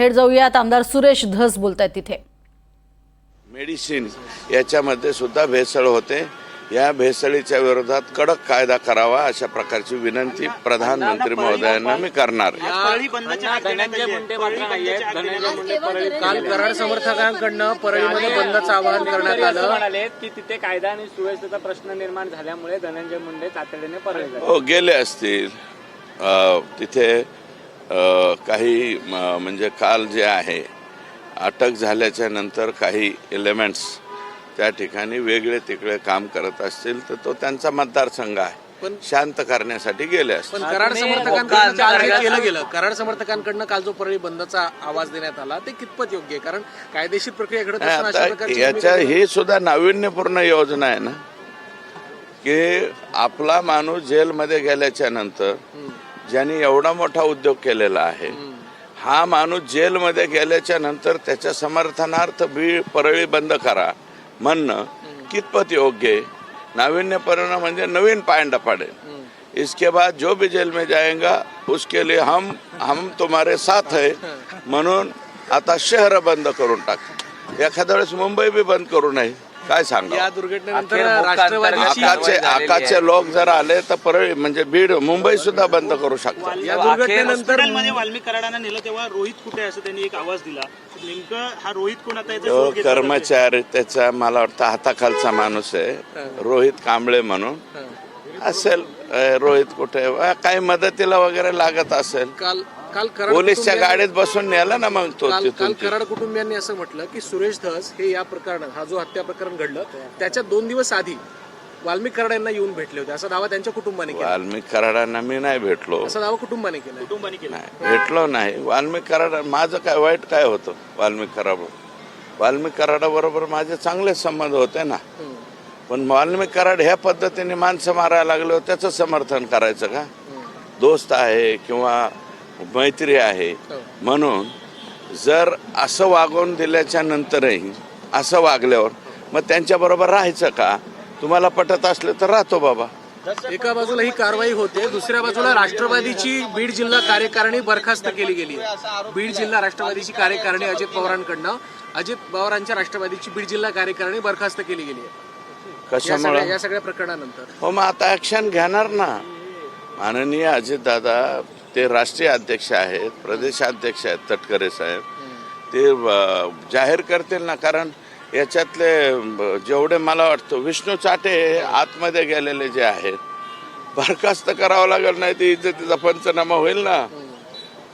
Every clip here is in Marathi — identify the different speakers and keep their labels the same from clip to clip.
Speaker 1: थेट जाऊयात आमदार सुरेश धस बोलत आहेत तिथे
Speaker 2: मेडिसिन याच्यामध्ये सुद्धा भेसळ होते या भेसळीच्या विरोधात कडक कायदा करावा अशा प्रकारची विनंती प्रधानमंत्री महोदयांना मी करणार.
Speaker 3: काल कराड समर्थकांकडनं परळीमध्ये बंदचं आवाहन करण्यात आलं
Speaker 4: म्हणाले की तिथे कायदा आणि सुव्यवस्थेचा प्रश्न निर्माण झाल्यामुळे धनंजय मुंडे तातडीने परळी
Speaker 2: हो गेले असतील अ, तिथे काही म्हणजे काल जे आहे अटक झाल्याच्यानंतर काही एलिमेंट्स त्या ठिकाणी वेगळे तिकडे काम करत असतील तर तो त्यांचा मतदारसंघ आहे.
Speaker 3: पण-
Speaker 2: शांत करण्यासाठी गेले
Speaker 3: पण कराड समर्थकांकडनं काल जे केलं गेलं. कराड समर्थकांकडनं काल जो परळी बंदचा आवाज देण्यात आला ते कितपत योग्य आहे? कारण कायदेशीर प्रक्रिया घडत
Speaker 2: नाही,
Speaker 3: असताना अशा
Speaker 2: आता
Speaker 3: प्रकारची
Speaker 2: याच्या ही सुद्धा नाविन्यपूर्ण योजना आहे ना की आपला माणूस जेलमध्ये गेल्याच्यानंतर ज्यांनी एवढा मोठा उद्योग केलेला आहे हा माणूस जेलमध्ये गेल्याच्यानंतर त्याच्या समर्थनार्थ बीड परळी बंद करा म्हणणं कितपत योग्य आहे? नाविन्यपूर्ण म्हणजे नवीन पायंडा पाडेल. इसके बाद जो भी जेल में जाएगा उसके लिए हम हम तुम्हारे साथ है म्हणून आता शहर बंद करून टाक. एखाद्या वेळेस मुंबई बी बंद करू नये. काय सांगा
Speaker 3: या दुर्घटनेनंतर
Speaker 2: आकाचे आकाचे लोक जर आले तर परळी म्हणजे बीड मुंबई सुद्धा बंद करू शकतात.
Speaker 3: या दुर्घटनेनंतर
Speaker 5: हॉस्पिटलमध्ये वाल्मिक कराडांना नेलं तेव्हा रोहित कुठे आहे असं त्यांनी एक आवाज दिला. नेमकं हा रोहित कोण आता याचा
Speaker 2: तो. कर्मचारी त्याचा मला वाटतं हाताखालचा माणूस आहे. रोहित कांबळे म्हणून. असेल अ, रोहित कुठे अ, काही मदतीला वगैरे लागत असेल.
Speaker 3: काल काल कराड
Speaker 2: पोलीसच्या
Speaker 3: कुटुंबियांनी-
Speaker 2: गाडीत बसून नेला ना मग तो
Speaker 3: काल
Speaker 2: तिथून
Speaker 3: काल कराड कुटुंबियांनी असं म्हटलं की सुरेश धस हे या प्रकरणात हा जो हत्या प्रकरण घडलं त्याच्या दोन दिवस आधी वाल्मिक कराड यांना येऊन भेटले होते. असा दावा त्यांच्या कुटुंबाने केला.
Speaker 2: वाल्मिक कराडांना मी नाही भेटलो.
Speaker 3: असा दावा कुटुंबाने केला.
Speaker 5: कुटुंबाने केलं.
Speaker 2: नाही भेटलो नाही. वाल्मिक कराड माझं काय वाईट काय होतं वाल्मिक कराड वाल्मिक कराडाबरोबर माझे चांगले संबंध होते ना. पण वाल्मिक कराड ह्या पद्धतीने माणसं मारायला लागले त्याचं समर्थन करायचं का? दोस्त आहे किंवा मैत्री आहे. म्हणून जर असं वागवून दिल्याच्या नंतरही असं वागल्यावर मग त्यांच्याबरोबर राहायचं का? तुम्हाला पटत असलं तर राहतो बाबा.
Speaker 3: एका बाजूला ही कारवाई होते दुसऱ्या बाजूला राष्ट्रवादीची बीड जिल्हा कार्यकारिणी बरखास्त केली गेली. बीड जिल्हा राष्ट्रवादीची कार्यकारिणी अजित पवारांकडनं अजित पवारांच्या राष्ट्रवादीची बीड जिल्हा कार्यकारिणी बरखास्त केली गेली.
Speaker 2: कशामुळं?
Speaker 3: सगळ्या या सगळ्या प्रकरणानंतर.
Speaker 2: हो मग आता ऍक्शन घेणार ना? माननीय अजितदादा ते राष्ट्रीय अध्यक्ष आहेत प्रदेशाध्यक्ष आहेत तटकरे साहेब. ते जाहीर करतील ना कारण याच्यातले जेवढे मला वाटतं विष्णू चाटे आतमध्ये गेलेले जे आहेत बरखास्त करावं लागेल नाही ते इज्जतीचा पंचनामा होईल ना.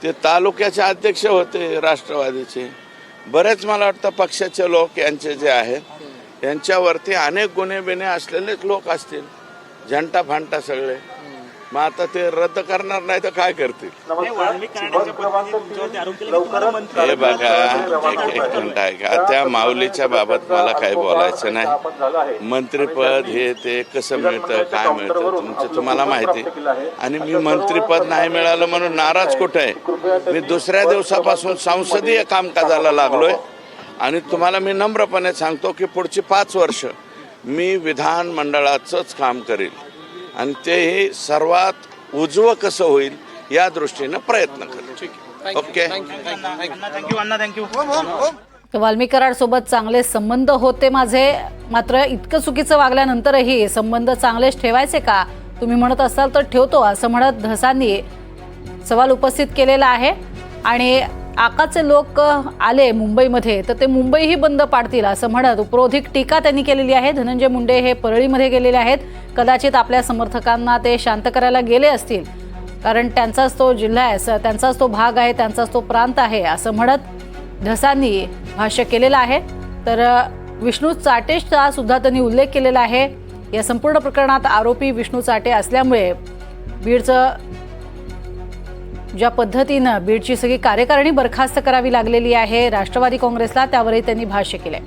Speaker 2: ते तालुक्याचे अध्यक्ष होते राष्ट्रवादीचे. बरेच मला वाटतं पक्षाचे लोक यांचे जे आहेत यांच्यावरती अनेक गुन्हे बिने असलेलेच लोक असतील. झंटा फांटा सगळे. मग आता ते रद्द करणार नाही तर काय करतील? हे बघा एक एक मिनिट आहे का त्या माऊलीच्या बाबत मला काही बोलायचं नाही. मंत्रीपद हे ते कसं मिळतं काय मिळतं तुमचं तुम्हाला माहिती? आणि मी मंत्रीपद नाही मिळालं म्हणून नाराज कुठं आहे? मी दुसऱ्या दिवसापासून संसदीय कामकाजाला लागलोय. आणि तुम्हाला मी नम्रपणे सांगतो की पुढची पाच वर्ष मी विधानमंडळाचंच काम करेल आणि तेही सर्वात उजवं कसं होईल या दृष्टीनं प्रयत्न करेल okay
Speaker 5: thank you Anna thank you
Speaker 1: कराडसोबत चांगले संबंध होते माझे. मात्र इतकं चुकीचं वागल्यानंतरही संबंध चांगलेच ठेवायचे का? तुम्ही म्हणत असाल तर ठेवतो असं म्हणत धसांनी सवाल उपस्थित केलेला आहे. आणि आकाचे लोक आले मुंबईमध्ये तर ते मुंबईही बंद पाडतील असं म्हणत उपरोधिक टीका त्यांनी केलेली आहे. धनंजय मुंडे हे परळीमध्ये गेलेले आहेत. कदाचित आपल्या समर्थकांना ते शांत करायला गेले असतील. कारण त्यांचाच तो जिल्हा आहे स- त्यांचाच तो भाग आहे त्यांचाच तो प्रांत आहे असं म्हणत धसांनी भाष्य केलेलं आहे. तर विष्णू चाटेचा सुद्धा त्यांनी उल्लेख केलेला आहे. या संपूर्ण प्रकरणात आरोपी विष्णू चाटे असल्यामुळे बीडचं ज्या पद्धतीनं बीडची सगळी कार्यकारिणी बरखास्त करावी लागलेली आहे राष्ट्रवादी काँग्रेसला त्यावरही त्यांनी भाष्य केलंय.